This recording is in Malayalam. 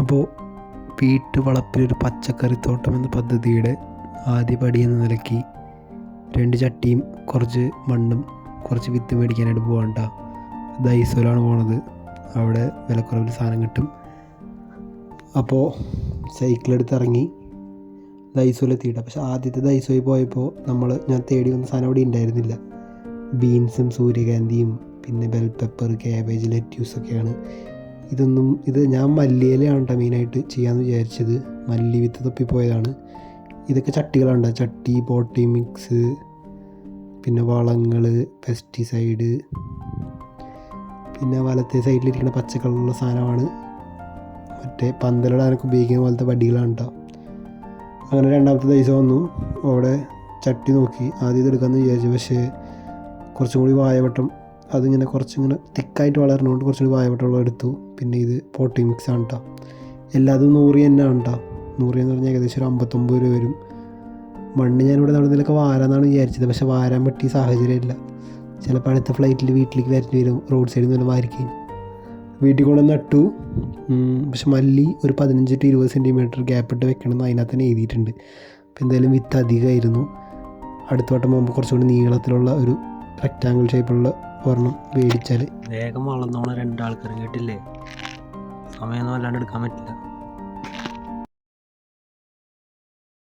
അപ്പോൾ വീട്ടുവളപ്പിലൊരു പച്ചക്കറിത്തോട്ടം എന്ന പദ്ധതിയുടെ ആദ്യ പടി എന്ന നിലയ്ക്ക് രണ്ട് ചട്ടിയും കുറച്ച് മണ്ണും കുറച്ച് വിത്ത് മേടിക്കാനായിട്ട് പോകണ്ട ദൈസോലാണ് പോണത്. അവിടെ വിലക്കുറവിൽ സാധനം കിട്ടും. അപ്പോൾ സൈക്കിളെടുത്ത് ഇറങ്ങി ദൈസോയിലെത്തിയിട്ട് പക്ഷെ ആദ്യത്തെ ദൈസോയിൽ പോയപ്പോൾ നമ്മൾ ഞാൻ തേടി വന്ന സാധനം അവിടെ ഉണ്ടായിരുന്നില്ല. ബീൻസും സൂര്യകാന്തിയും പിന്നെ ബെൽ പെപ്പർ ക്യാബേജ് ലെറ്റ്യൂസ് ഒക്കെയാണ് ഇതൊന്നും ഇത് ഞാൻ മല്ലിയിലാണ് കേട്ടോ മെയിനായിട്ട് ചെയ്യാമെന്ന് വിചാരിച്ചത്. മല്ലി വിത്ത് തപ്പിപ്പോയതാണ്. ഇതൊക്കെ ചട്ടികളുണ്ട് ചട്ടി പോട്ടി മിക്സ് പിന്നെ വളങ്ങൾ പെസ്റ്റിസൈഡ് പിന്നെ വലത്തെ സൈഡിലിരിക്കുന്ന പച്ചക്കളറുള്ള സാധനമാണ്. മറ്റേ പന്തലിടാനൊക്കെ ഉപയോഗിക്കുന്ന പോലത്തെ വടികളാണ് കേട്ടോ അങ്ങനെ രണ്ടാമത്തെ ദിവസം വന്നു. അവിടെ ചട്ടി നോക്കി. ആദ്യം ഇതെടുക്കാമെന്ന് വിചാരിച്ചു. പക്ഷേ കുറച്ചും കൂടി വായവട്ടം അതിങ്ങനെ കുറച്ചിങ്ങനെ തിക്കായിട്ട് വളർന്നുകൊണ്ട് കുറച്ചും കൂടി വായവട്ടമുള്ള എടുത്തു. പിന്നെ ഇത് പോട്ടി മിക്സ് ആണ് കേട്ടോ എല്ലാതും നൂറി തന്നെ ആണ് കേട്ടോ നൂറി എന്ന് പറഞ്ഞാൽ ഏകദേശം ഒരു അമ്പത്തൊമ്പത് രൂപ വരും. മണ്ണ് ഞാനിവിടെ എവിടെയെങ്കിലൊക്കെ വാരാന്നാണ് വിചാരിച്ചത്. പക്ഷെ വാരാൻ പറ്റിയ സാഹചര്യമില്ല ചിലപ്പോൾ അടുത്ത ഫ്ലൈറ്റിൽ വീട്ടിലേക്ക് വരേണ്ടി വരും. റോഡ് സൈഡിൽ നിന്ന് വാരിക്കും വീട്ടിൽ കൊണ്ട് നട്ടു. പക്ഷെ മല്ലി ഒരു പതിനഞ്ച് ടു ഇരുപത് സെന്റിമീറ്റർ ഗ്യാപ്പ് ഇട്ട് വെക്കണം എന്ന് അതിനകത്ത് തന്നെ എഴുതിയിട്ടുണ്ട്. അപ്പോൾ എന്തായാലും വിത്ത് അധികമായിരുന്നു. അടുത്ത വട്ടം പോകുമ്പോൾ കുറച്ചുകൂടി നീളത്തിലുള്ള ഒരു റെക്റ്റാങ്കിൾ ഷേപ്പുള്ള ഒരെണ്ണം മേടിച്ചാൽ വേഗം വളർന്നോണ രണ്ടാൾക്കാരും കേട്ടില്ലേ? സമയമൊന്നും വല്ലാണ്ട് എടുക്കാൻ പറ്റില്ല.